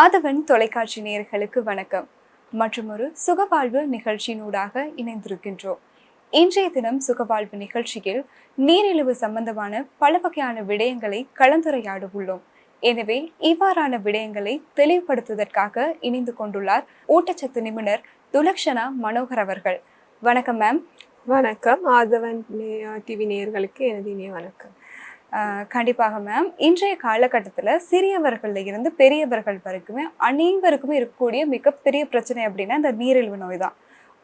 ஆதவன் தொலைக்காட்சி நேயர்களுக்கு வணக்கம். மற்றும் ஒரு சுகவாழ்வு நிகழ்ச்சியினூடாக இணைந்திருக்கின்றோம். இன்றைய தினம் சுகவாழ்வு நிகழ்ச்சியில் நீரிழிவு சம்பந்தமான பல வகையான விடயங்களை கலந்துரையாட உள்ளோம் எனவே இவ்வாறான விடயங்களை தெளிவுபடுத்துவதற்காக இணைந்து கொண்டுள்ளார் ஊட்டச்சத்து நிபுணர் துலக்ஷனா மனோகர் அவர்கள். வணக்கம் மேம். வணக்கம். ஆதவன் டிவி நேயர்களுக்கு எனது இனிய வணக்கம். கண்டிப்பாக மேம் இன்றைய காலகட்டத்தில் சிறியவர்களில் இருந்து பெரியவர்கள் வரைக்குமே அனைவருக்குமே இருக்கக்கூடிய மிகப்பெரிய பிரச்சனை அப்படின்னா இந்த நீரிழிவு நோய் தான்.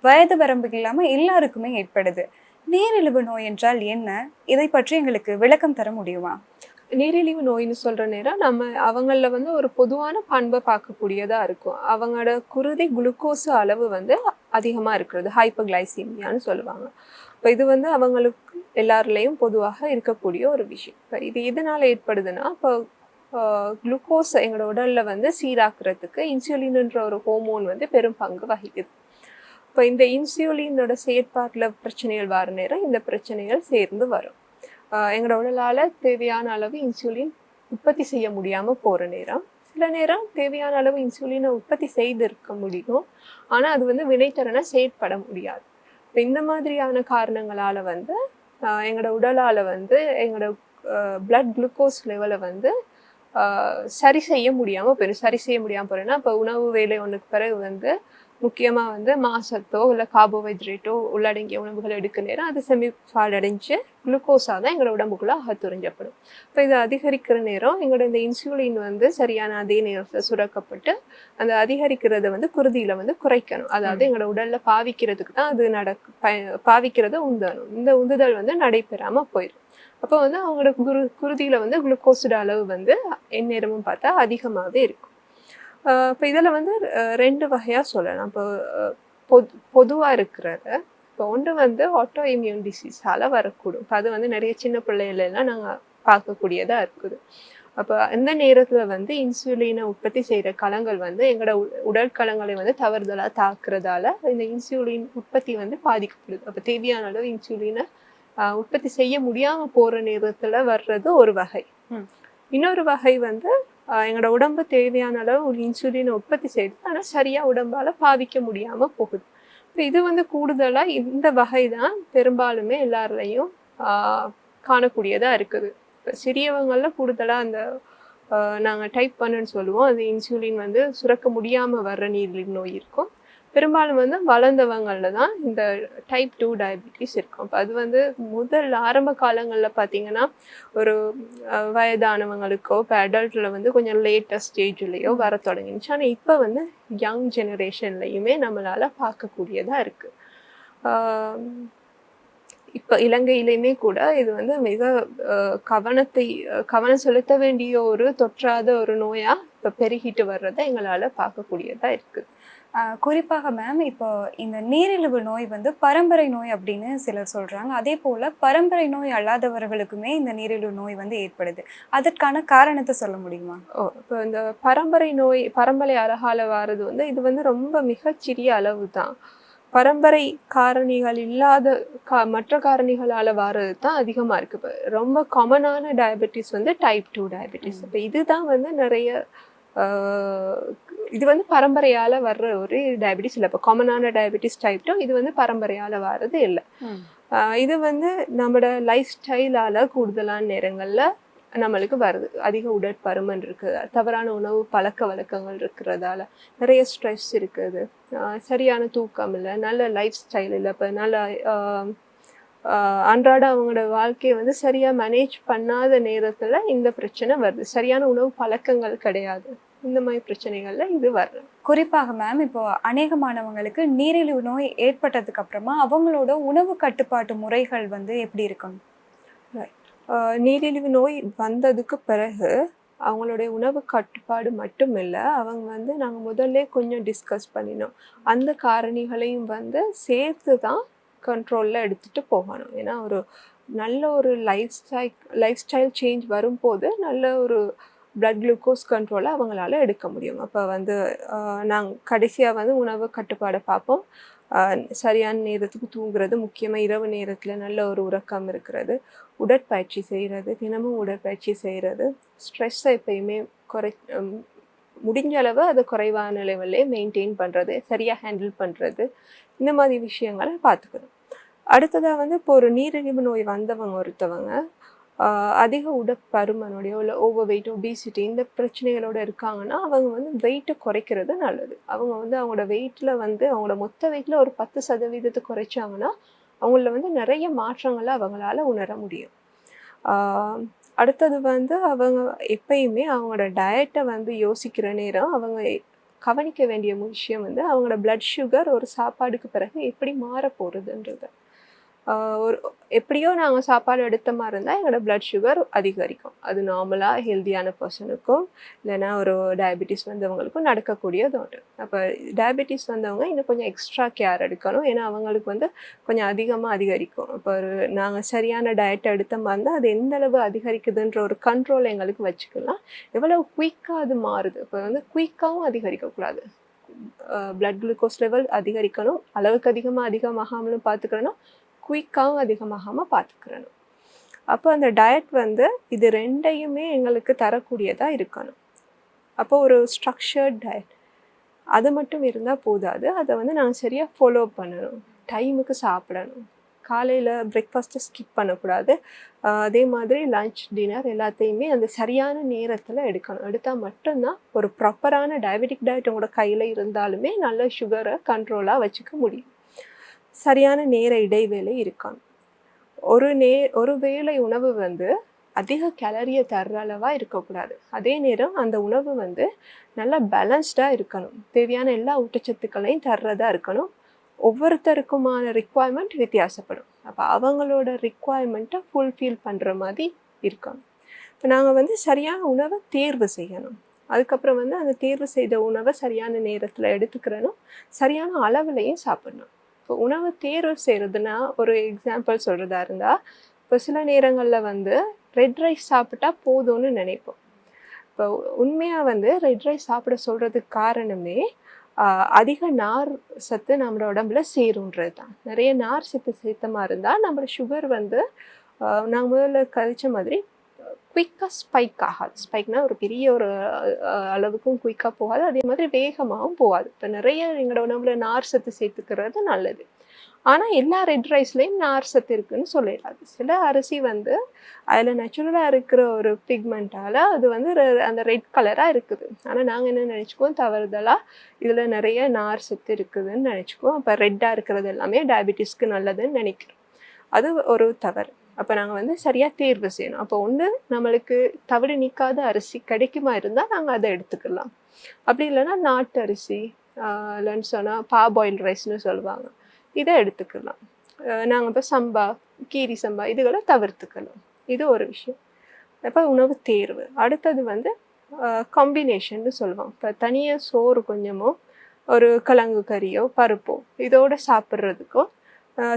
வயது வரம்பு இல்லாமல் எல்லாருக்குமே ஏற்படுது. நீரிழிவு நோய் என்றால் என்ன? இதை பற்றி எங்களுக்கு விளக்கம் தர முடியுமா? நீரிழிவு நோய்னு சொல்கிற நேரம் நம்ம அவங்களில் வந்து ஒரு பொதுவான பண்பை பார்க்கக்கூடியதாக இருக்கும். அவங்களோட குருதி குளுக்கோஸ் அளவு வந்து அதிகமாக இருக்கிறது. ஹைப்பர்கிளைசீமியான்னு சொல்லுவாங்க. இப்போ இது வந்து அவங்களுக்கு எல்லாருலேயும் பொதுவாக இருக்கக்கூடிய ஒரு விஷயம். இப்போ இது எதனால் ஏற்படுதுன்னா இப்போ குளுக்கோஸ் எங்களோட உடலில் வந்து சீராக்குறதுக்கு இன்சுலின்ன்ற ஒரு ஹோமோன் வந்து பெரும் பங்கு வகிக்குது. இப்போ இந்த இன்சுலினோட செயற்பாட்டில் பிரச்சனைகள் வர நேரம் இந்த பிரச்சனைகள் சேர்ந்து வரும். எங்களோட உடலால் தேவையான அளவு இன்சுலின் உற்பத்தி செய்ய முடியாமல் போகிற நேரம். சில நேரம் தேவையான அளவு இன்சுலினை உற்பத்தி செய்திருக்க முடியும். ஆனால் அது வந்து வினைத்திறனை செயற்பட முடியாது. இப்போ இந்த மாதிரியான காரணங்களால் வந்து ஆஹ் எங்களோட உடலால் வந்து எங்களோட பிளட் குளுக்கோஸ் லெவலை வந்து ஆஹ் சரி செய்ய முடியாமல் போயிடும் சரி செய்ய முடியாமல் போகிறேன்னா இப்போ உணவு வேலை ஒன்றுக்கு பிறகு வந்து முக்கியமாக வந்து மாசத்தோ இல்லை கார்போஹைட்ரேட்டோ உள்ளடங்கிய உணவுகள் எடுக்க நேரம் அது செமி அடைஞ்சு குளுக்கோஸாக தான் எங்களோட உடம்புக்குள்ள அகத்துறிஞ்சப்படும் இப்போ இது அதிகரிக்கிற நேரம் எங்களோட இந்த இன்சுலின் வந்து சரியான அதே நேரத்தில் சுரக்கப்பட்டு அந்த அதிகரிக்கிறத வந்து குருதியில் வந்து குறைக்கணும். அதாவது எங்களோட உடலில் பாவிக்கிறதுக்கு தான் அது நடக்கு ப பாவிக்கிறத உந்தணும். இந்த உந்துதல் வந்து நடைபெறாமல் போயிடும் அப்போ வந்து அவங்களோட குரு குருதியில் வந்து குளுக்கோஸோட அளவு வந்து எந்நேரமும் பார்த்தா அதிகமாகவே இருக்கும். இப்போ இதில் வந்து ரெண்டு வகையாக சொல்லலாம். இப்போ பொது பொதுவாக இருக்கிறத இப்போ ஒன்று வந்து ஆட்டோ இம்யூன் டிசீஸால் வரக்கூடும். இப்போ அது வந்து நிறைய சின்ன பிள்ளைகளெல்லாம் நாங்கள் பார்க்கக்கூடியதாக இருக்குது. அப்போ அந்த நேரத்தில் வந்து இன்சுலினை உற்பத்தி செய்கிற கலங்கள் வந்து எங்களோட உ- உடல் கலங்களை வந்து தவறுதலாக தாக்குறதால இந்த இன்சுலின் உற்பத்தி வந்து பாதிக்கப்படுது. அப்போ தேவையான அளவு இன்சுலினை உற்பத்தி செய்ய முடியாமல் போகிற நேரத்தில் வர்றது ஒரு வகை. இன்னொரு வகை வந்து எங்களோட உடம்பு தேவையான அளவு ஒரு இன்சுலின் உற்பத்தி செய்யுது ஆனால் சரியாக உடம்பால் பாவிக்க முடியாமல் போகுது. இப்போ இது வந்து கூடுதலாக இந்த வகை தான் பெரும்பாலுமே எல்லாருலையும் காணக்கூடியதாக இருக்குது. இப்போ சிறியவங்களில் கூடுதலாக அந்த நாங்கள் டைப் பண்ணுன்னு சொல்லுவோம். அது இன்சுலின் வந்து சுரக்க முடியாமல் வர்ற நீரிழிவு நோய் இருக்கும். பெரும்பாலும் வந்து வளர்ந்தவங்களில் தான் இந்த டைப் டூ டயபிட்டிஸ் இருக்கும். அப்போ அது வந்து முதல் ஆரம்ப காலங்களில் பார்த்தீங்கன்னா ஒரு வயதானவங்களுக்கோ இப்போ அடல்ட்டில் வந்து கொஞ்சம் லேட்டஸ்ட் ஸ்டேஜ்லேயோ வர தொடங்கினுச்சு ஆனால் இப்போ வந்து யங் ஜெனரேஷன்லையுமே நம்மளால் பார்க்கக்கூடியதாக இருக்குது இப்போ இலங்கையிலையுமே கூட இது வந்து மிக கவனத்தை கவனம் செலுத்த வேண்டிய ஒரு தொற்றாத ஒரு நோயா இப்போ பெருகிட்டு வர்றதை எங்களால் பார்க்கக்கூடியதாக இருக்குது குறிப்பாக மேம் இப்போ இந்த நீரிழிவு நோய் வந்து பரம்பரை நோய் அப்படின்னு சிலர் சொல்றாங்க. அதே போல பரம்பரை நோய் அல்லாதவர்களுக்குமே இந்த நீரிழிவு நோய் வந்து ஏற்படுது. அதற்கான காரணத்தை சொல்ல முடியுமா? ஓ இப்போ இந்த பரம்பரை நோய் பரம்பரை அழகால வர்றது வந்து இது வந்து ரொம்ப மிகச்சிறிய அளவு தான் பரம்பரை காரணிகள் இல்லாத கா மற்ற காரணிகளால் வர்றது தான் அதிகமாக இருக்குது இப்போ ரொம்ப காமனான டயபெட்டிஸ் வந்து டைப் டூ டயபெட்டிஸ் இப்போ இதுதான் வந்து நிறைய இது வந்து பரம்பரையால் வர்ற ஒரு டயபெட்டிஸ் இல்லை. இப்போ காமனான டயபெட்டிஸ் டைப் டூ இது வந்து பரம்பரையால் வர்றது இல்லை. ஆஹ் இது வந்து நம்மளோட லைஃப் ஸ்டைலால் கூடுதலான நேரங்களில் நம்மளுக்கு வருது. அதிக உடற்பருமன் இருக்குது. தவறான உணவு பழக்க வழக்கங்கள் இருக்கிறதால நிறைய ஸ்ட்ரெஸ் இருக்குது. சரியான தூக்கம் இல்லை. நல்ல லைஃப் ஸ்டைல் இல்லை. இப்போ நல்ல அன்றாட அவங்களோட வாழ்க்கையை வந்து சரியாக மேனேஜ் பண்ணாத நேரத்தில் இந்த பிரச்சனை வருது. சரியான உணவு பழக்கங்கள் கிடையாது. இந்த மாதிரி பிரச்சனைகள்ல இது வருது குறிப்பாக மேம் இப்போ அநேகமானவங்களுக்கு நீரிழிவு நோய் ஏற்பட்டதுக்கு அப்புறமா அவங்களோட உணவு கட்டுப்பாட்டு முறைகள் வந்து எப்படி இருக்கணும் ஆஹ் நீரிழிவு நோய் வந்ததுக்கு பிறகு அவங்களுடைய உணவு கட்டுப்பாடு மட்டும் இல்லை அவங்க வந்து நாங்கள் முதல்ல கொஞ்சம் டிஸ்கஸ் பண்ணினோம். அந்த காரணிகளையும் வந்து சேர்த்து தான் கண்ட்ரோலில் எடுத்துகிட்டு போகணும். ஏன்னா ஒரு நல்ல ஒரு lifestyle lifestyle change வரும்போது நல்ல ஒரு பிளட் குளுக்கோஸ் கண்ட்ரோலை அவங்களால எடுக்க முடியும். அப்போ வந்து நாங்கள் கடைசியாக வந்து உணவு கட்டுப்பாடை பார்ப்போம். சரியான நேரத்துக்கு தூங்குறது முக்கியமாக இரவு நேரத்தில் நல்ல ஒரு உறக்கம் இருக்கிறது உடற்பயிற்சி செய்கிறது தினமும் உடற்பயிற்சி செய்கிறது ஸ்ட்ரெஸ்ஸை எப்பயுமே குறை முடிஞ்ச அளவு அதை குறைவான லெவல்லே மெயின்டைன் பண்ணுறது சரியாக ஹேண்டில் பண்ணுறது இந்த மாதிரி விஷயங்களை பார்த்துக்கணும். அடுத்ததாக வந்து இப்போ ஒரு நீரிழிவு நோய் வந்தவங்க ஒருத்தவங்க அதிக உடற்பருமனுடைய இல்லை ஓவர் வெயிட் ஒபிசிட்டி இந்த பிரச்சனைகளோட இருக்காங்கன்னா அவங்க வந்து வெயிட்டை குறைக்கிறது நல்லது. அவங்க வந்து அவங்களோட வெயிட்டில் வந்து அவங்களோட மொத்த வெயிட்டில் ஒரு பத்து சதவீதத்தை குறைச்சாங்கன்னா அவங்கள வந்து நிறைய மாற்றங்களை அவங்களால உணர முடியும். அடுத்தது வந்து அவங்க எப்பயுமே அவங்களோட டயட்டை வந்து யோசிக்கிற நேரம் அவங்க கவனிக்க வேண்டிய விஷயம் வந்து அவங்களோட ப்ளட் சுகர் ஒரு சாப்பாடுக்கு பிறகு எப்படி மாற போகிறதுன்றது ஒரு எப்படியோ நாங்கள் சாப்பாடு எடுத்த மாதிரி இருந்தால் எங்களோட பிளட் சுகர் அதிகரிக்கும். அது நார்மலாக ஹெல்த்தியான பர்சனுக்கும் இல்லைன்னா ஒரு டயபெட்டிஸ் வந்தவங்களுக்கும் நடக்கக்கூடியது உண்டு. அப்போ டயபெட்டிஸ் வந்தவங்க இன்னும் கொஞ்சம் எக்ஸ்ட்ரா கேர் எடுக்கணும். ஏன்னா அவங்களுக்கு வந்து கொஞ்சம் அதிகமாக அதிகரிக்கும். இப்போ ஒரு நாங்கள் சரியான டயட் எடுத்த மாதிரி இருந்தால் அது எந்த அளவு அதிகரிக்குதுன்ற ஒரு கண்ட்ரோல் எங்களுக்கு வச்சுக்கலாம். எவ்வளோ குயிக்காக அது மாறுது. இப்போ வந்து குயிக்காகவும் அதிகரிக்கக்கூடாது. பிளட் குளுக்கோஸ் லெவல் அதிகரிக்கணும். அளவுக்கு அதிகமாக அதிகமாகாமலும் பார்த்துக்கணும். குயிக்காகவும் அதிகமாகாமல் பார்த்துக்கிறணும். அப்போ அந்த டயட் வந்து இது ரெண்டையுமே எங்களுக்கு தரக்கூடியதாக இருக்கணும். அப்போ ஒரு ஸ்ட்ரக்சர்ட் டயட் அது மட்டும் இருந்தால் போதாது. அதை வந்து நாங்கள் சரியாக ஃபாலோ பண்ணணும். டைமுக்கு சாப்பிடணும். காலையில் பிரேக்ஃபாஸ்ட்டை ஸ்கிப் பண்ணக்கூடாது. அதே மாதிரி லஞ்ச் டின்னர் எல்லாத்தையுமே அந்த சரியான நேரத்தில் எடுக்கணும். எடுத்தால் மட்டும்தான் ஒரு ப்ராப்பரான டயபெட்டிக் டயட் உங்களோட கையில் இருந்தாலுமே நல்ல சுகரை கண்ட்ரோலாக வச்சுக்க முடியும். சரியான நேர இடைவேளை இருக்கான். ஒரு நே ஒரு வேளை உணவு வந்து அதிக கேலரியை தர்ற அளவாக இருக்கக்கூடாது. அதே நேரம் அந்த உணவு வந்து நல்லா பேலன்ஸ்டாக இருக்கணும். தேவையான எல்லா ஊட்டச்சத்துக்களையும் தர்றதா இருக்கணும். ஒவ்வொருத்தருக்குமான ரிக்குவயர்மெண்ட் வித்தியாசப்படும். அப்போ அவங்களோட ரிக்குவயர்மெண்ட்டை ஃபுல்ஃபில் பண்ணுற மாதிரி இருக்கணும் இப்போ நாங்கள் வந்து சரியான உணவை தேர்வு செய்யணும். அதுக்கப்புறம் வந்து அந்த தேர்வு செய்த உணவை சரியான நேரத்தில் எடுத்துக்கிறணும். சரியான அளவுலையும் சாப்பிடணும். இப்போ உணவு தேர்வு செய்கிறதுனா ஒரு எக்ஸாம்பிள் சொல்கிறதா இருந்தால் இப்போ சில நேரங்களில் வந்து ரெட் ரைஸ் சாப்பிட்டா போதும்னு நினைப்போம். இப்போ உண்மையாக வந்து ரெட் ரைஸ் சாப்பிட சொல்கிறதுக்கு காரணமே அதிக நார் சத்து நம்மளோட உடம்புல சேருன்றது தான் நிறைய நார் சத்து சேர்த்தமாக இருந்தால் நம்மளோட சுகர் வந்து நான் முதல்ல கழிச்ச மாதிரி குயிக்காக ஸ்பைக் ஆகாது. ஸ்பைக்னால் ஒரு பெரிய ஒரு அளவுக்கும் குயிக்காக போகாது. அதே மாதிரி வேகமாகவும் போகாது. இப்போ நிறைய எங்களோட உணவில் நார் சத்து சேர்த்துக்கிறது நல்லது. ஆனால் எல்லா ரெட் ரைஸ்லேயும் நார் சத்து இருக்குன்னு சொல்லிடாது. சில அரிசி வந்து அதில் நேச்சுரலாக இருக்கிற ஒரு பிக்மெண்ட்டால் அது வந்து அந்த ரெட் கலராக இருக்குது. ஆனால் நாங்கள் என்ன நினச்சிக்குவோம்? தவறுதலாக இதில் நிறைய நார் சத்து இருக்குதுன்னு நினச்சிக்குவோம். அப்போ ரெட்டாக இருக்கிறது எல்லாமே டயபெட்டிஸ்க்கு நல்லதுன்னு நினைக்கிறோம். அது ஒரு தவறு. அப்போ நாங்கள் வந்து சரியாக தேர்வு செய்யணும். அப்போ ஒன்று நம்மளுக்கு தவிடு நீக்காத அரிசி கிடைக்குமா இருந்தால் நாங்கள் அதை எடுத்துக்கலாம். அப்படி இல்லைன்னா நாட்டு அரிசி இல்லைன்னு சொன்னால் பா பாயில் ரைஸ்னு சொல்லுவாங்க. இதை எடுத்துக்கலாம். நாங்கள் இப்போ சம்பா கீரி சம்பா இதுகளை தவிர்த்துக்கலாம். இது ஒரு விஷயம். அப்போ உணவு தேர்வு. அடுத்தது வந்து காம்பினேஷன்னு சொல்லுவோம் இப்போ தனியாக சோறு கொஞ்சமோ ஒரு கிழங்கு கறியோ பருப்போ இதோடு சாப்பிட்றதுக்கும்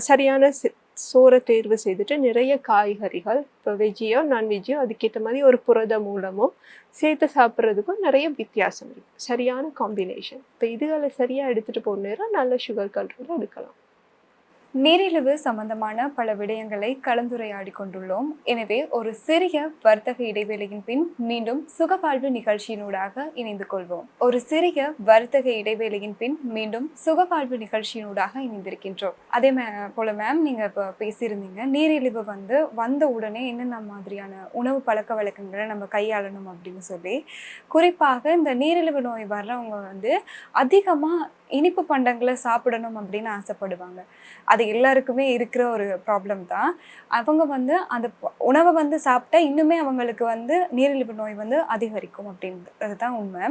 சரியான சோறை தேர்வு செய்துட்டு நிறைய காய்கறிகள் இப்போ வெஜ்ஜியோ நான்வெஜ்ஜியோ அதுக்கேற்ற மாதிரி ஒரு புரத மூலமோ சேர்த்து சாப்பிட்றதுக்கும் நிறைய வித்தியாசம் இருக்குது சரியான காம்பினேஷன் இப்போ இதுகளை சரியாக எடுத்துகிட்டு போன நேரம் நல்ல சுகர் கண்ட்ரோல் எடுக்கலாம். நீரிழிவு சம்பந்தமான பல விடயங்களை கலந்துரையாடி கொண்டுள்ளோம். எனவே ஒரு சிறிய வர்த்தக இடைவேளையின் பின் மீண்டும் சுகவாழ்வு நிகழ்ச்சியினூடாக இணைந்து கொள்வோம். ஒரு சிறிய வர்த்தக இடைவேளையின் பின் மீண்டும் சுகவாழ்வு நிகழ்ச்சியினூடாக இணைந்திருக்கின்றோம். அதே மே போல மேம் நீங்க இப்போ பேசியிருந்தீங்க. நீரிழிவு வந்து வந்த உடனே என்னென்ன மாதிரியான உணவு பழக்க வழக்கங்களை நம்ம கையாளணும் அப்படின்னு சொல்லி. குறிப்பாக இந்த நீரிழிவு நோய் வர்றவங்க வந்து அதிகமாக இனிப்பு பண்டங்களை சாப்பிடணும் அப்படின்னு ஆசைப்படுவாங்க. அது எல்லாருக்குமே இருக்கிற ஒரு ப்ராப்ளம் தான். அவங்க வந்து அந்த உணவை வந்து சாப்பிட்டா இன்னுமே அவங்களுக்கு வந்து நீரிழிவு நோய் வந்து அதிகரிக்கும் அப்படின்றது தான் உண்மை.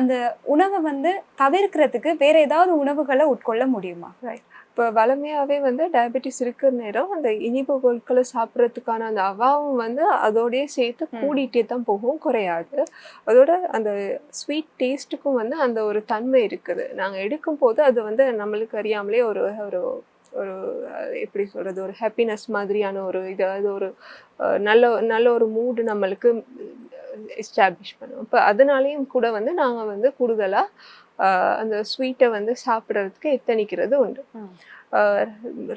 அந்த உணவை வந்து தவிர்க்கிறதுக்கு வேற ஏதாவது உணவுகளை உட்கொள்ள முடியுமா? ரைட் இப்போ வளமையாகவே வந்து டயபெட்டிஸ் இருக்கிற நேரம் அந்த இனிப்பு பொருட்களை சாப்பிட்றதுக்கான அந்த அவாவும் வந்து அதோடயே சேர்த்து ம். கூடிட்டே தான் போகும் குறையாது. அதோட அந்த ஸ்வீட் டேஸ்ட்டுக்கும் வந்து அந்த ஒரு தன்மை இருக்குது. நாங்கள் எடுக்கும்போது அது வந்து நம்மளுக்கு அறியாமலே ஒரு ஒரு ஒரு எப்படி சொல்கிறது ஒரு ஹாப்பினஸ் மாதிரியான ஒரு இது அது ஒரு நல்ல நல்ல ஒரு மூடு நம்மளுக்கு எஸ்டாப்ளிஷ் பண்ணும். இப்போ அதனாலேயும் கூட வந்து நாங்கள் வந்து கூடுதலாக அந்த ஸ்வீட்டை வந்து சாப்பிட்றதுக்கு எத்தனிக்கிறது உண்டு.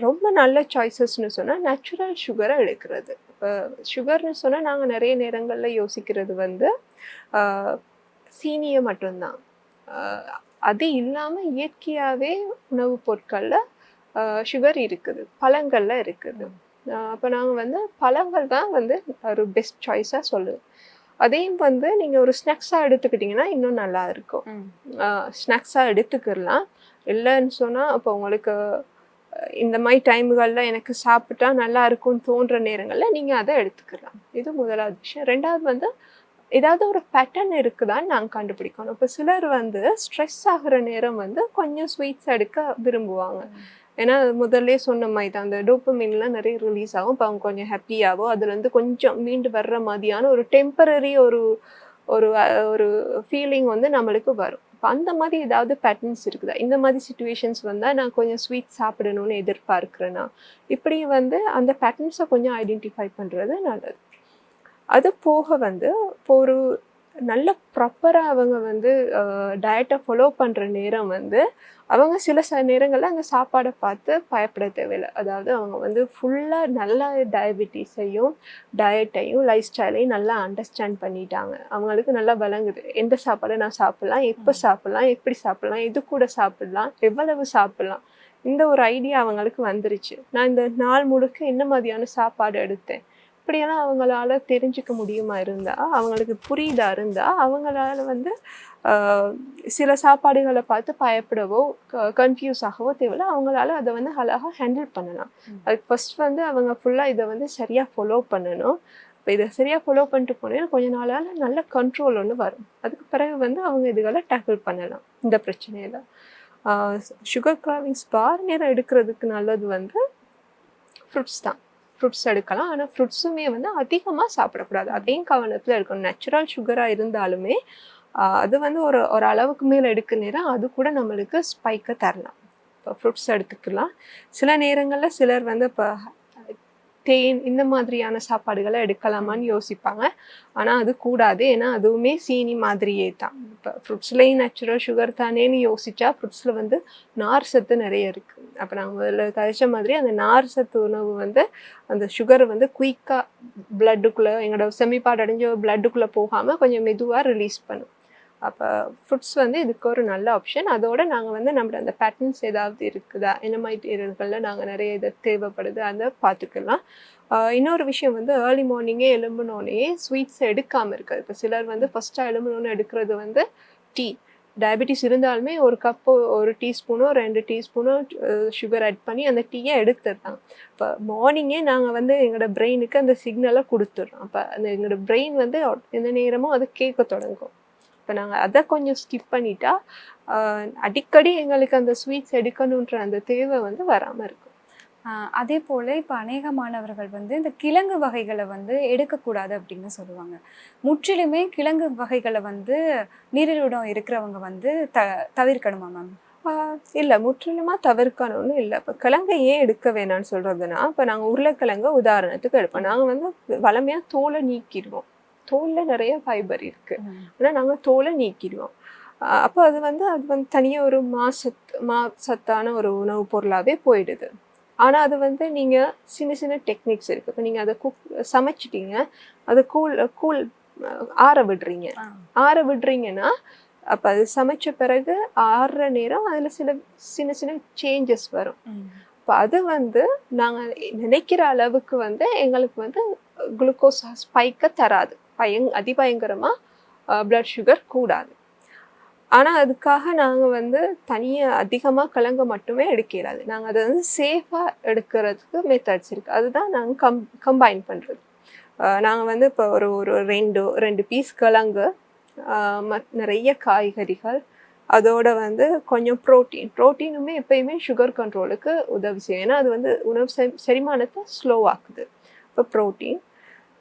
ரொம்ப நல்ல சாய்ஸஸ்னு சொன்னால் நேச்சுரல் சுகரை எடுக்கிறது. சுகர்னு சொன்னால் நாங்கள் நிறைய நேரங்களில் யோசிக்கிறது வந்து சீனியை மட்டும்தான். அது இல்லாமல் இயற்கையாகவே உணவுப் பொருட்களில் சுகர் இருக்குது. பழங்கள்ல இருக்குது. அப்போ நாங்கள் வந்து பழங்கள் தான் வந்து ஒரு பெஸ்ட் சாய்ஸாக சொல்லுவேன் அதையும் வந்து நீங்கள் ஒரு ஸ்நாக்ஸாக எடுத்துக்கிட்டிங்கன்னா இன்னும் நல்லா இருக்கும். ஸ்நாக்ஸாக எடுத்துக்கிடலாம். இல்லைன்னு சொன்னால் அப்போ உங்களுக்கு இந்த மாதிரி டைமுகளில் எனக்கு சாப்பிட்டா நல்லா இருக்கும்னு தோன்ற நேரங்களில் நீங்கள் அதை எடுத்துக்கலாம் இது முதலாவது விஷயம். ரெண்டாவது வந்து ஏதாவது ஒரு பேட்டர்ன் இருக்குதான்னு நாங்கள் கண்டுபிடிக்கணும். இப்போ சிலர் வந்து ஸ்ட்ரெஸ் ஆகுற நேரம் வந்து கொஞ்சம் ஸ்வீட்ஸ் எடுக்க விரும்புவாங்க. ஏன்னா முதல்ல சொன்ன மாதிரி தான் அந்த டோப்பமின்லாம் நிறைய ரிலீஸ் ஆகும். இப்போ அவங்க கொஞ்சம் ஹாப்பியாகும் அதுலேருந்து கொஞ்சம் மீண்டு வர்ற மாதிரியான ஒரு டெம்பரரி ஒரு ஒரு ஒரு ஃபீலிங் வந்து நம்மளுக்கு வரும். இப்போ அந்த மாதிரி ஏதாவது பேட்டர்ன்ஸ் இருக்குதா? இந்த மாதிரி சுச்சுவேஷன்ஸ் வந்தால் நான் கொஞ்சம் ஸ்வீட் சாப்பிடணும்னு எதிர்பார்க்குறேன்னா இப்படி வந்து அந்த பேட்டர்ன்ஸை கொஞ்சம் ஐடென்டிஃபை பண்ணுறது நல்லது. அது போக வந்து இப்போ ஒரு நல்ல ப்ராப்பராக அவங்க வந்து டயட்டை ஃபாலோ பண்ணுற நேரம் வந்து அவங்க சில ச நேரங்களில் அந்த சாப்பாடை பார்த்து பயப்பட தேவையில்லை. அதாவது அவங்க வந்து ஃபுல்லாக நல்லா டயபெட்டிஸையும் டயட்டையும் லைஃப் ஸ்டைலையும் நல்லா அண்டர்ஸ்டாண்ட் பண்ணிட்டாங்க. அவங்களுக்கு நல்லா விளங்குது. எந்த சாப்பாடை நான் சாப்பிட்லாம் எப்போ சாப்பிட்லாம் எப்படி சாப்பிட்லாம் எது கூட சாப்பிட்லாம் எவ்வளவு சாப்பிட்லாம் இந்த ஒரு ஐடியா அவங்களுக்கு வந்துருச்சு. நான் இந்த நாள் முழுக்க என்ன மாதிரியான சாப்பாடு எடுத்தேன்? இப்படியெல்லாம் அவங்களால தெரிஞ்சுக்க முடியுமா இருந்தா அவங்களுக்கு புரியுதா இருந்தா அவங்களால வந்து சில சாப்பாடுகளை பார்த்து பயப்படவோ கன்ஃபியூஸ் ஆகவோ தேவையில்ல. அவங்களால அதை வந்து அழகாக ஹேண்டில் பண்ணலாம். அதுக்கு ஃபர்ஸ்ட் வந்து அவங்க ஃபுல்லாக இதை வந்து சரியாக ஃபாலோ பண்ணணும். இப்போ இதை சரியாக ஃபாலோ பண்ணிட்டு போனீங்கன்னா கொஞ்ச நாளால் நல்ல கண்ட்ரோல் ஒன்று வரும். அதுக்கு பிறகு வந்து அவங்க இதுகளை டேக்கிள் பண்ணலாம் இந்த பிரச்சனையில். சுகர் கிராவிங்ஸ் பார் நேரம் எடுக்கிறதுக்கு நல்லது வந்து ஃப்ரூட்ஸ் தான். ஃப்ரூட்ஸ் எடுக்கலாம். ஆனால் ஃப்ரூட்ஸுமே வந்து அதிகமாக சாப்பிடக்கூடாது. அதையும் கவனத்தில் எடுக்கணும். நேச்சுரல் சுகராக இருந்தாலுமே அது வந்து ஒரு ஒரு அளவுக்கு மேலே எடுக்க நேரம் அது கூட நம்மளுக்கு ஸ்பைக்கை தரலாம். இப்போ ஃப்ரூட்ஸ் எடுத்துக்கலாம். சில நேரங்களில் சிலர் வந்து இப்போ தேன் இந்த மாதிரியான சாப்பாடுகளை எடுக்கலாமான்னு யோசிப்பாங்க. ஆனால் அது கூடாது. ஏன்னா அதுவுமே சீனி மாதிரியே தான். இப்போ ஃப்ரூட்ஸ்லேயும் நேச்சுரல் சுகர் தானேன்னு யோசிச்சா ஃப்ரூட்ஸில் வந்து நார் சத்து நிறைய இருக்குது அப்போ நாங்கள் முதல்ல கழிச்ச மாதிரி அந்த நார் சத்து உணவு வந்து அந்த சுகர் வந்து குயிக்காக பிளட்டுக்குள்ளே எங்களோட செமிப்பாடு அடைஞ்ச பிளட்டுக்குள்ளே போகாமல் கொஞ்சம் மெதுவாக ரிலீஸ் பண்ணும். அப்போ ஃப்ரூட்ஸ் வந்து இதுக்கு ஒரு நல்ல ஆப்ஷன் அதோட நாங்கள் வந்து நம்மளோட அந்த பேட்டர்ன்ஸ் ஏதாவது இருக்குதா? என்ன மாதிரி நாங்கள் நிறைய இது தேவைப்படுது அதை பார்த்துக்கலாம். இன்னொரு விஷயம் வந்து ஏர்லி மார்னிங்கே எலும்பினோடனே ஸ்வீட்ஸ் எடுக்காமல் இருக்காது இப்போ சிலர் வந்து ஃபஸ்ட்டாக எலும்பினோன்னு எடுக்கிறது வந்து டீ டயபெட்டிஸ் இருந்தாலுமே ஒரு கப்பு ஒரு டீஸ்பூனோ ரெண்டு டீஸ்பூனோ சுகர் ஆட் பண்ணி அந்த டீயை எடுத்துடுறாங்க இப்போ மார்னிங்கே நாங்கள் வந்து எங்களோட பிரெயினுக்கு அந்த சிக்னலை கொடுத்துட்றோம். அப்போ அந்த எங்களோட பிரெயின் வந்து எந்த நேரமும் அதை கேட்க தொடங்கும். இப்போ நாங்கள் அதை கொஞ்சம் ஸ்கிப் பண்ணிட்டா அடிக்கடி எங்களுக்கு அந்த ஸ்வீட்ஸ் எடுக்கணுன்ற அந்த தேவை வந்து வராமல் இருக்கும். அதே போல இப்போ அநேக மாணவர்கள் வந்து இந்த கிழங்கு வகைகளை வந்து எடுக்கக்கூடாது அப்படின்னு சொல்லுவாங்க. முற்றிலுமே கிழங்கு வகைகளை வந்து நீரிழிடம் இருக்கிறவங்க வந்து த தவிர்க்கணுமா மேம் இல்லை முற்றிலுமாக தவிர்க்கணும்னு இல்லை. இப்போ கிழங்கை ஏன் எடுக்க வேணாம்னு சொல்கிறதுனா இப்போ நாங்கள் உருளைக்கிழங்க உதாரணத்துக்கு எடுப்போம். நாங்கள் வந்து வளமையாக தோலை நீக்கிடுவோம். தோலில் நிறைய ஃபைபர் இருக்குது ஆனால் நாங்கள் தோலை நீக்கிடுவோம். அப்போ அது வந்து அது வந்து தனியாக ஒரு மாசத்து மா சத்தான ஒரு உணவுப் பொருளாகவே போயிடுது. ஆனால் அது வந்து நீங்கள் சின்ன சின்ன டெக்னிக்ஸ் இருக்குது இப்போ நீங்கள் அதை குக் சமைச்சிட்டீங்க. அதை கூல் கூல் ஆற விடுறீங்க. ஆற விடுறீங்கன்னா அப்போ அது சமைச்ச பிறகு ஆறுற நேரம் அதில் சில சின்ன சின்ன சேஞ்சஸ் வரும். இப்போ அது வந்து நாங்கள் நினைக்கிற அளவுக்கு வந்து எங்களுக்கு வந்து குளுக்கோஸ் ஸ்பைக்கை தராது. பயங் அதிபயங்கரமாக பிளட் சுகர் கூடாது. ஆனால் அதுக்காக நாங்கள் வந்து தனியாக அதிகமாக கலங்க மட்டுமே எடுக்கிறாது நாங்கள் அதை வந்து சேஃபாக எடுக்கிறதுக்கு மெத்தட்ஸ் இருக்குது அதுதான் நாங்கள் கம் கம்பைன் பண்ணுறது நாங்கள் வந்து இப்போ ஒரு ஒரு ரெண்டு ரெண்டு பீஸ் கிழங்கு நிறைய காய்கறிகள் அதோட வந்து கொஞ்சம் ப்ரோட்டீன் ப்ரோட்டீனுமே எப்பயுமே சுகர் கண்ட்ரோலுக்கு உதவி செய்யும். ஏன்னா அது வந்து உணவு செ- செரிமானத்தை ஸ்லோவாக்குது இப்போ ப்ரோட்டீன்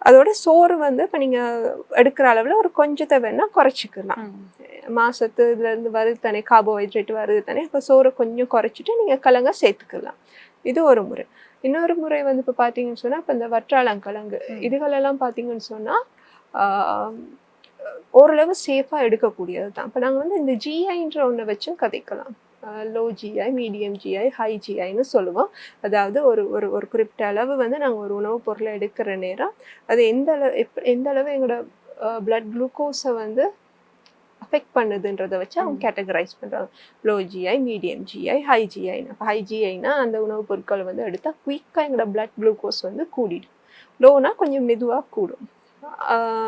அதோட சோறு வந்து இப்போ நீங்கள் எடுக்கிற அளவில் ஒரு கொஞ்சத்தை வேணால் குறைச்சிக்கலாம். மாசத்து இதுலேருந்து வருது தானே கார்போஹைட்ரேட் வருது தானே இப்போ சோறை கொஞ்சம் குறைச்சிட்டு நீங்கள் கிழங்க சேர்த்துக்கலாம். இது ஒரு முறை. இன்னொரு முறை வந்து இப்போ பார்த்தீங்கன்னு சொன்னால் இப்போ இந்த வற்றாளங்கிழங்கு. இதுகளெல்லாம் பார்த்தீங்கன்னு சொன்னால் ஓரளவு சேஃபாக எடுக்கக்கூடியது தான் இப்போ நாங்கள் வந்து இந்த ஜிஐன்ற ஒன்றை வச்சும் கதைக்கலாம். Low GI medium GI high ஜிஐன்னு சொல்லுவோம். அதாவது ஒரு ஒரு ஒரு குறிப்பிட்ட அளவு வந்து நாங்கள் ஒரு உணவுப் பொருளை எடுக்கிற நேரம். அது எந்த அளவு எப் எந்த அளவு எங்களோட பிளட் குளுக்கோஸை வந்து அஃபெக்ட் பண்ணுதுன்றதை வச்சு அவங்க கேட்டகரைஸ் பண்ணுறாங்க low GI medium GI high GI இப்போ ஹை ஜிஐனா அந்த உணவுப் பொருட்களை வந்து எடுத்தால் குயிக்காக எங்களோட பிளட் குளுக்கோஸ் வந்து கூடிடும். லோனா கொஞ்சம் மெதுவாக கூடும்.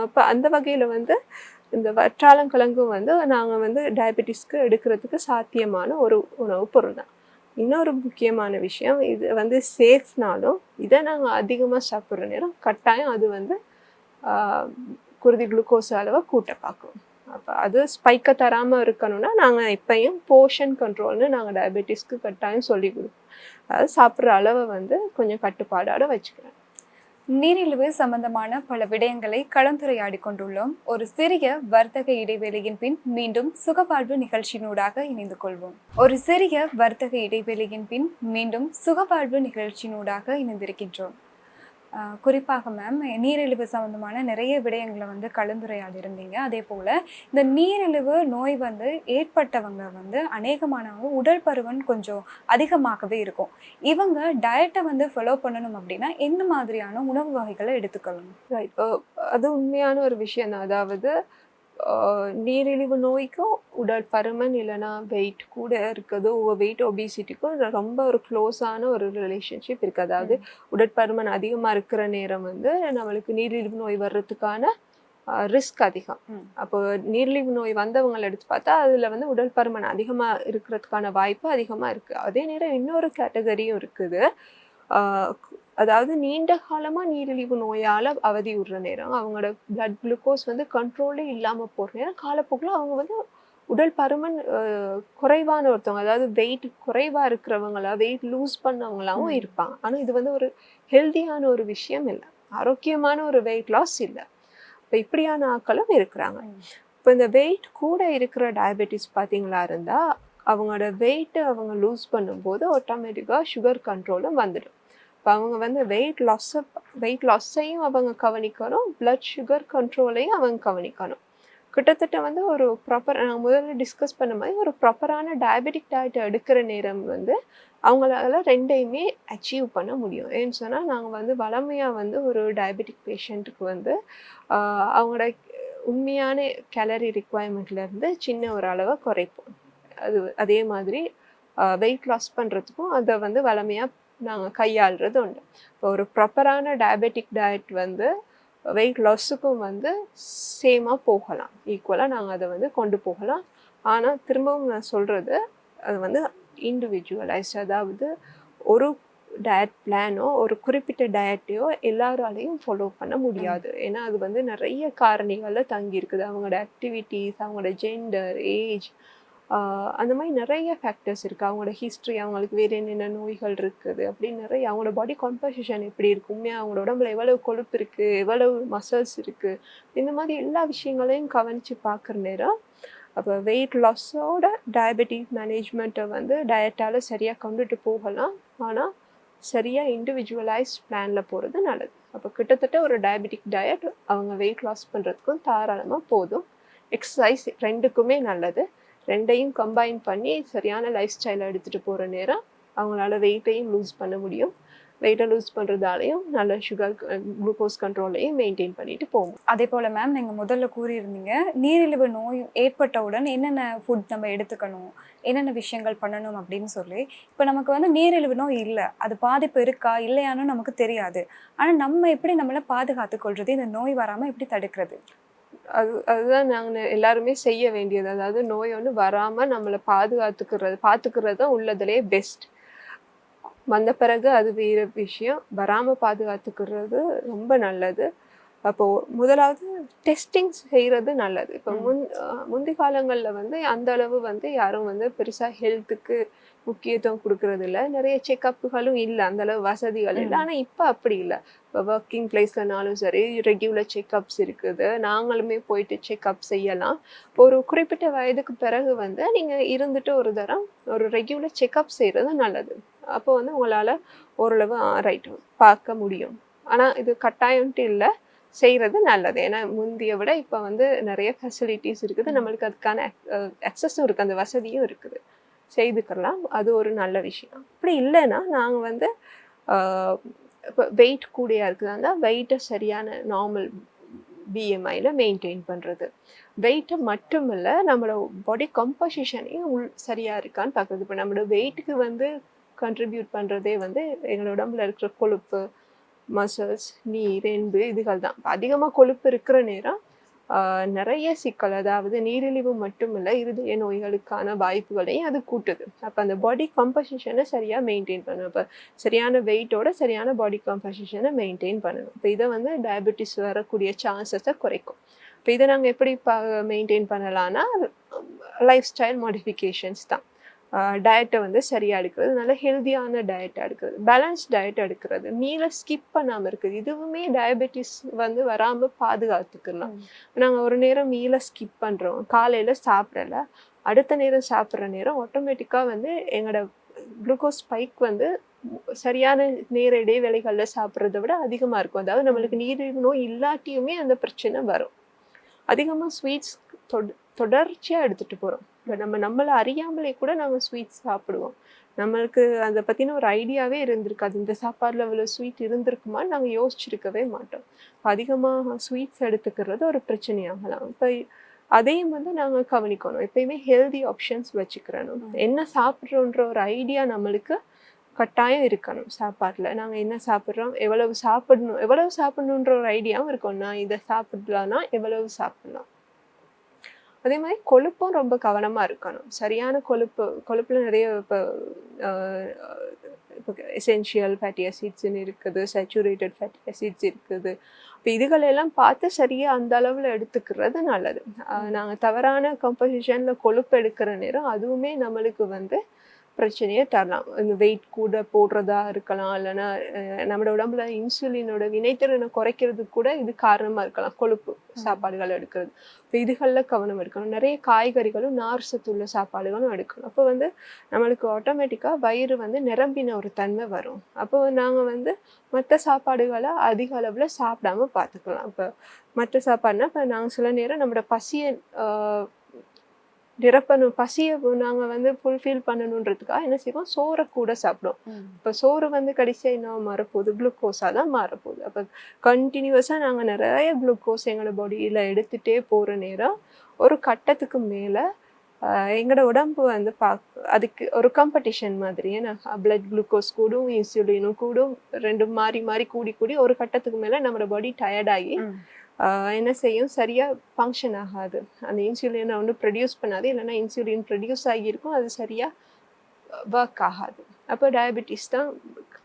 இப்போ அந்த வகையில் வந்து இந்த வற்றாலங்கிழங்கும் வந்து நாங்கள் வந்து டயபெட்டிஸ்க்கு எடுக்கிறதுக்கு சாத்தியமான ஒரு உணவுப் பொருள் தான் இன்னொரு முக்கியமான விஷயம் இது வந்து சேஃப்னாலும் இதை நாங்கள் அதிகமாக சாப்பிட்ற நேரம் கட்டாயம் அது வந்து குருதி குளுக்கோஸ் அளவை கூட்ட பார்க்கும். அப்போ அது ஸ்பைக்கை தராமல் இருக்கணும்னா நாங்கள் இப்பையும் போர்ஷன் கண்ட்ரோல்னு நாங்கள் டயபெட்டிஸ்க்கு கட்டாயம் சொல்லி கொடுப்போம். அதாவது சாப்பிட்ற அளவை வந்து கொஞ்சம் கட்டுப்பாடோட வச்சுக்கிறேன் நீரிழிவு சம்பந்தமான பல விடயங்களை கலந்துரையாடி கொண்டுள்ளோம். ஒரு சிறிய வர்த்தக இடைவேளையின் பின் மீண்டும் சுகவாழ்வு நிகழ்ச்சியினூடாக இணைந்து கொள்வோம். ஒரு சிறிய வர்த்தக இடைவேளையின் பின் மீண்டும் சுகவாழ்வு நிகழ்ச்சியினூடாக இணைந்திருக்கின்றோம். குறிப்பாக மேம் நீரிழிவு சம்பந்தமான நிறைய விடயங்களை வந்து கலந்துரையாடி இருந்தீங்க அதே போல் இந்த நீரிழிவு நோய் வந்து ஏற்பட்டவங்க வந்து அநேகமானவங்க உடல் பருவன் கொஞ்சம் அதிகமாகவே இருக்கும். இவங்க டயட்டை வந்து ஃபாலோ பண்ணணும் அப்படின்னா என்ன மாதிரியான உணவு வகைகளை எடுத்துக்கணும் ரைட் அது உண்மையான ஒரு விஷயம் தான் அதாவது நீரிழிவு நோய்க்கும் உடல் பருமன் இல்லைன்னா வெயிட் கூட இருக்குது ஓவர் வெயிட் ஒபிசிட்டிக்கும் ரொம்ப ஒரு க்ளோஸான ஒரு ரிலேஷன்ஷிப் இருக்குது அதாவது உடற்பருமன் அதிகமாக இருக்கிற நேரம் வந்து நம்மளுக்கு நீரிழிவு நோய் வர்றதுக்கான ரிஸ்க் அதிகம். அப்போ நீரிழிவு நோய் வந்தவங்களை எடுத்து பார்த்தா அதில் வந்து உடல் பருமன் அதிகமாக இருக்கிறதுக்கான வாய்ப்பு அதிகமாக இருக்குது அதே நேரம் இன்னொரு கேட்டகரியும் இருக்குது. அதாவது நீண்ட காலமாக நீரிழிவு நோயால் அவதியுறுற நேரம். அவங்களோட பிளட் குளுக்கோஸ் வந்து கண்ட்ரோலே இல்லாமல் போகிற நேரம் காலப்போக்கில் அவங்க வந்து உடல் பருமன் குறைவான ஒருத்தவங்க அதாவது வெயிட் குறைவாக இருக்கிறவங்களா வெயிட் லூஸ் பண்ணவங்களாவும். இருப்பாங்க. ஆனால் இது வந்து ஒரு ஹெல்தியான ஒரு விஷயம் இல்லை. ஆரோக்கியமான ஒரு வெயிட் லாஸ் இல்லை. இப்போ இப்படியான ஆட்களும் இருக்கிறாங்க. இப்போ இந்த வெயிட் கூட இருக்கிற டயபெட்டிஸ் பார்த்தீங்களா இருந்தால் அவங்களோட வெயிட்டை அவங்க லூஸ் பண்ணும்போது ஆட்டோமேட்டிக்காக சுகர் கண்ட்ரோலும் வந்துடும். இப்போ அவங்க வந்து வெயிட் லாஸை வெயிட் லாஸையும் அவங்க கவனிக்கணும் பிளட் சுகர் கண்ட்ரோலையும் அவங்க கவனிக்கணும். கிட்டத்தட்ட வந்து ஒரு ப்ராப்பர் நான் முதல்ல டிஸ்கஸ் பண்ண மாதிரி ஒரு ப்ராப்பரான டயபெட்டிக் டயட் எடுக்கிற நேரம் வந்து அவங்களால ரெண்டையுமே அச்சீவ் பண்ண முடியும். ஏன்னு சொன்னால் நாங்கள் வந்து வளமையாக வந்து ஒரு டயபெட்டிக் பேஷண்ட்டுக்கு வந்து அவங்களோட உண்மையான கேலரி இருந்து சின்ன ஒரு அளவை குறைப்போம். அது அதே மாதிரி வெயிட் லாஸ் பண்ணுறதுக்கும் அதை வந்து வளமையாக நாங்கள் கையாளுறது உண்டு இப்போ ஒரு ப்ராப்பரான டயபெட்டிக் டயட் வந்து வெயிட் லாஸுக்கும் வந்து சேமாக போகலாம். ஈக்குவலாக நாங்கள் அதை வந்து கொண்டு போகலாம். ஆனால் திரும்பவும் நான் சொல்கிறது அது வந்து இண்டிவிஜுவலைஸ் அதாவது ஒரு டயட் பிளானோ ஒரு குறிப்பிட்ட டயட்டையோ எல்லாராலையும் ஃபாலோ பண்ண முடியாது. ஏன்னா அது வந்து நிறைய காரணிகளில் தங்கி இருக்குது அவங்களோட ஆக்டிவிட்டீஸ் அவங்களோட ஜெண்டர் ஏஜ் அந்த மாதிரி நிறைய ஃபேக்டர்ஸ் இருக்குது அவங்களோட ஹிஸ்ட்ரி அவங்களுக்கு வேறு என்னென்ன நோய்கள் இருக்குது அப்படின்னு நிறைய அவங்களோட பாடி காம்போசிஷன் எப்படி இருக்கு? உண்மையாக அவங்களோட உடம்புல எவ்வளவு கொழுப்பு இருக்குது எவ்வளவு மசில்ஸ் இருக்குது இந்த மாதிரி எல்லா விஷயங்களையும் கவனித்து பார்க்குற நேரம் அப்போ வெயிட் லாஸோட டயபெட்டிக் மேனேஜ்மெண்ட்டை வந்து டயட்டால் சரியாக கொண்டுட்டு போகலாம். ஆனால் சரியாக இண்டிவிஜுவலைஸ் பிளானில் போகிறது நல்லது. அப்போ கிட்டத்தட்ட ஒரு டயபெட்டிக் டயட் அவங்க வெயிட் லாஸ் பண்ணுறதுக்கும் தாராளமாக போதும். எக்ஸசைஸ் ரெண்டுக்குமே நல்லது. ரெண்டையும் கம்பைன் பண்ணி சரியான லைஃப் ஸ்டைலை எடுத்துகிட்டு போகிற நேரம் அவங்களால வெயிட்டையும் லூஸ் பண்ண முடியும். வெயிட்டை லூஸ் பண்ணுறதாலையும் நல்ல சுகர் குளுக்கோஸ் கண்ட்ரோலையும் மெயின்டைன் பண்ணிட்டு போகும். அதே போல் மேம் நீங்கள் முதல்ல கூறியிருந்தீங்க நீரிழிவு நோய் ஏற்பட்டவுடன் என்னென்ன ஃபுட் நம்ம எடுத்துக்கணும் என்னென்ன விஷயங்கள் பண்ணணும் அப்படின்னு சொல்லி. இப்போ நமக்கு வந்து நீரிழிவு நோய் இல்லை அது பாதிப்பு இருக்கா இல்லையான்னு நமக்கு தெரியாது. ஆனால் நம்ம எப்படி நம்மளை பாதுகாத்து கொள்வது இந்த நோய் வராமல் எப்படி தடுக்கிறது? அது அதுதான் நாங்கள் எல்லாருமே செய்ய வேண்டியது. அதாவது நோய் ஒன்று வராமல் நம்மளை பாதுகாத்துக்கிறது பார்த்துக்கிறது தான் உள்ளதுலேயே பெஸ்ட் வந்த பிறகு அது வேறு விஷயம். வராமல் பாதுகாத்துக்கிறது ரொம்ப நல்லது. அப்போது முதலாவது டெஸ்டிங் செய்கிறது நல்லது. இப்போ ம். முன் அஹ் முந்தி காலங்களில் வந்து அந்த அளவு வந்து யாரும் வந்து பெருசாக ஹெல்த்துக்கு முக்கியத்துவம் கொடுக்கறது இல்ல நிறைய செக்கப்புகளும் இல்லை. அந்த அளவு வசதிகள் இல்லை. ஆனால் இப்போ அப்படி இல்லை. இப்போ ஒர்க்கிங் பிளேஸ்லனாலும் சரி ரெகுலர் செக்கப்ஸ் இருக்குது. நாங்களுமே போயிட்டு செக்கப் செய்யலாம். ஒரு குறிப்பிட்ட வயதுக்கு பிறகு வந்து நீங்கள் இருந்துட்டு ஒரு தரம் ஒரு ரெகுலர் செக்கப் செய்கிறது நல்லது. அப்போ வந்து உங்களால் ஓரளவு ரைட் பார்க்க முடியும். ஆனால் இது கட்டாயம்ட்டு இல்லை. செய்கிறது நல்லது. ஏன்னா முந்தைய விட இப்போ வந்து நிறைய ஃபெசிலிட்டிஸ் இருக்குது. நம்மளுக்கு அதுக்கான அக்சஸும் இருக்குது அந்த வசதியும் இருக்குது. செய்துக்கலாம். அது ஒரு நல்ல விஷயம். அப்படி இல்லைன்னா நாங்கள் வந்து இப்போ வெயிட் கூடையாக இருக்குதா இருந்தால் வெயிட்டை சரியான நார்மல் பிஎம்ஐயில் மெயின்டைன் பண்ணுறது வெயிட்டை மட்டும் இல்லை நம்மளோட பாடி கம்போசிஷனையும் உள் சரியாக இருக்கான்னு பார்க்குறது இப்போ நம்மளோட வெயிட்டுக்கு வந்து கண்ட்ரிபியூட் பண்ணுறதே வந்து எங்களோட உடம்புல இருக்கிற கொழுப்பு மசில்ஸ் நீர் எலும்பு இதுகள் தான் அதிகமாக கொழுப்பு இருக்கிற நேரம் நிறைய சிக்கல் அதாவது நீரிழிவு மட்டும் இல்லை இருதய நோய்களுக்கான வாய்ப்புகளையும் அது கூட்டுது. அப்போ அந்த பாடி கம்போசிஷனை சரியாக மெயின்டைன் பண்ணணும். இப்போ சரியான வெயிட்டோட சரியான பாடி கம்போசிஷனை மெயின்டைன் பண்ணணும். இப்போ இதை வந்து டயபெட்டிஸ் வரக்கூடிய சான்சஸை குறைக்கும். இப்போ இதை நாங்கள் எப்படி ப மெயின்டைன் பண்ணலான்னா லைஃப் ஸ்டைல் மாடிஃபிகேஷன்ஸ் தான். டயட்டை வந்து சரியாக எடுக்கிறது நல்ல ஹெல்தியான டயட்டாக எடுக்கிறது பேலன்ஸ் டயட் எடுக்கிறது மீலை ஸ்கிப் பண்ணாமல் இருக்குது. இதுவுமே டயபெட்டிஸ் வந்து வராமல் பாதுகாத்துக்கலாம். நாங்கள் ஒரு நேரம் மீலை ஸ்கிப் பண்ணுறோம் காலையில் சாப்பிடல அடுத்த நேரம் சாப்பிட்ற நேரம் ஆட்டோமேட்டிக்காக வந்து எங்களோட குளுக்கோஸ் ஸ்பைக் வந்து சரியான நேர இடைவேளைகளில் சாப்பிட்றத விட அதிகமாக இருக்கும். அதாவது நம்மளுக்கு நீரிழிவு நோய் இல்லாட்டியுமே அந்த பிரச்சனை வரும். அதிகமாக ஸ்வீட்ஸ் தொட தொடர்ச்சியாக எடுத்துகிட்டு போகிறோம் நம்ம நம்மளை அறியாமலே கூட நம்ம ஸ்வீட்ஸ் சாப்பிடுவோம். நம்மளுக்கு அதை பற்றின ஒரு ஐடியாவே இருந்திருக்காது இந்த சாப்பாடில் இவ்வளோ ஸ்வீட் இருந்திருக்குமான்னு நாங்கள் யோசிச்சிருக்கவே மாட்டோம். அதிகமாக ஸ்வீட்ஸ் எடுத்துக்கிறது ஒரு பிரச்சனையாகலாம். இப்போ அதையும் வந்து நாங்கள் கவனிக்கணும். எப்பயுமே ஹெல்தி ஆப்ஷன்ஸ் வச்சுக்கிறணும். என்ன சாப்பிட்றோன்ற ஒரு ஐடியா நம்மளுக்கு கட்டாயம் இருக்கணும் சாப்பாட்டில். நாங்கள் என்ன சாப்பிட்றோம்? எவ்வளவு சாப்பிடணும்? எவ்வளவு சாப்பிடணுன்ற ஒரு ஐடியாவும் இருக்கும் நான் இதை சாப்பிடலான்னா எவ்வளவு சாப்பிடலாம்? அதே மாதிரி கொழுப்பும் ரொம்ப கவனமாக இருக்கணும். சரியான கொழுப்பு கொழுப்பில் நிறைய இப்போ இப்போ எசென்ஷியல் ஃபேட்டி அசிட்ஸ்ன்னு இருக்குது சேச்சுரேட்டட் ஃபேட்டி அசிட்ஸ் இருக்குது. இப்போ இதுகளெல்லாம் பார்த்து சரியாக அந்த அளவில் எடுத்துக்கிறது நல்லது. நாங்கள் தவறான கம்போசிஷனில் கொழுப்பு எடுக்கிற நேரம் அதுவுமே நம்மளுக்கு வந்து பிரச்சனையை தரலாம் இந்த வெயிட் கூட போடுறதா இருக்கலாம் இல்லைன்னா நம்மளோட உடம்புல இன்சுலினோட வினைத்திறனை குறைக்கிறதுக்கு கூட இது காரணமாக இருக்கலாம். கொழுப்பு சாப்பாடுகள் எடுக்கிறது. இப்போ இதுகளில் கவனம் எடுக்கணும். நிறைய காய்கறிகளும் நார் சத்துள்ள சாப்பாடுகளும் எடுக்கணும். அப்போ வந்து நம்மளுக்கு ஆட்டோமேட்டிக்காக வயிறு வந்து நிரம்பின ஒரு தன்மை வரும். அப்போ நாங்கள் வந்து மற்ற சாப்பாடுகளை அதிக அளவில் சாப்பிடாம பார்த்துக்கலாம். இப்போ மற்ற சாப்பாடுனா இப்போ நாங்கள் சில நேரம் நம்மளோட பசியை நிரப்பணும் பசியை நாங்கள் வந்து ஃபுல்ஃபில் பண்ணணுன்றதுக்காக என்ன செய்வோம்? சோறை கூட சாப்பிடுவோம். இப்போ சோறு வந்து கடைசியாக என்ன மாறப்போகுது? குளுக்கோஸாக தான் மாறப்போகுது. அப்போ கண்டினியூஸாக நாங்கள் நிறைய குளுக்கோஸ் எங்களோட பாடியில் எடுத்துகிட்டே போகிற நேரம் ஒரு கட்டத்துக்கு மேலே எங்களோட உடம்பு வந்து பாக் அதுக்கு ஒரு காம்படிஷன் மாதிரி ஏன்னா பிளட் குளுக்கோஸ் கூடும் இன்சுலினும் கூடும் ரெண்டும் மாறி மாறி கூடி கூடி ஒரு கட்டத்துக்கு மேலே நம்மளோட பாடி டயர்டாகி என்ன செய்யும்? சரியாக ஃபங்க்ஷன் ஆகாது. அந்த இன்சுலினை ஒன்று ப்ரொடியூஸ் பண்ணாது. இல்லைன்னா இன்சுலின் ப்ரொடியூஸ் ஆகியிருக்கும். அது சரியாக ஒர்க் ஆகாது. அப்போ டயபெட்டிஸ் தான்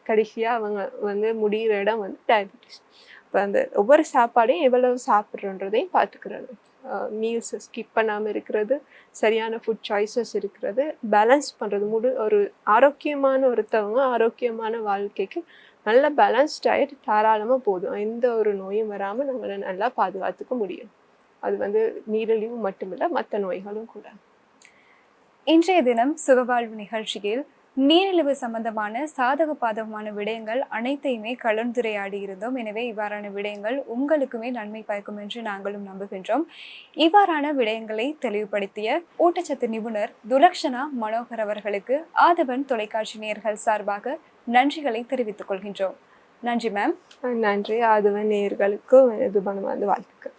கடைசியாக அவங்க வந்து முடிகிற இடம் வந்து டயபெட்டிஸ் இப்போ அந்த ஒவ்வொரு சாப்பாடையும் எவ்வளவு சாப்பிட்றோன்றதையும் பார்த்துக்கிறது மீல்ஸ் ஸ்கிப் பண்ணாமல் இருக்கிறது சரியான ஃபுட் சாய்ஸஸ் இருக்கிறது பேலன்ஸ் பண்ணுறது முழு ஒரு ஆரோக்கியமான ஒருத்தவங்க ஆரோக்கியமான வாழ்க்கைக்கு நல்ல பேலன்ஸ் டயட் தாராளமாக போதும். எந்த ஒரு நோயும் வராமல் நம்மளை நல்லா பாதுகாத்துக்க முடியும். அது வந்து நீரிழிவு மட்டுமில்லை மற்ற நோய்களும் கூட. இன்றைய தினம் சுகவாழ்வு நிகழ்ச்சியில் நீரிழிவு சம்பந்தமான சாதக பாதகமான விடயங்கள் அனைத்தையுமே கலந்துரையாடி இருந்தோம் எனவே இவ்வாறான விடயங்கள் உங்களுக்குமே நன்மை பயக்கும் என்று நாங்களும் நம்புகின்றோம். இவ்வாறான விடயங்களை தெளிவுபடுத்திய ஊட்டச்சத்து நிபுணர் துலக்ஷனா மனோகர் அவர்களுக்கு ஆதவன் தொலைக்காட்சி நேயர்கள் சார்பாக நன்றிகளை தெரிவித்துக் கொள்கின்றோம். நன்றி மேம். நன்றி. ஆதவன் நேயர்களுக்கும் இது மனமார்ந்த வாழ்த்துக்கள்.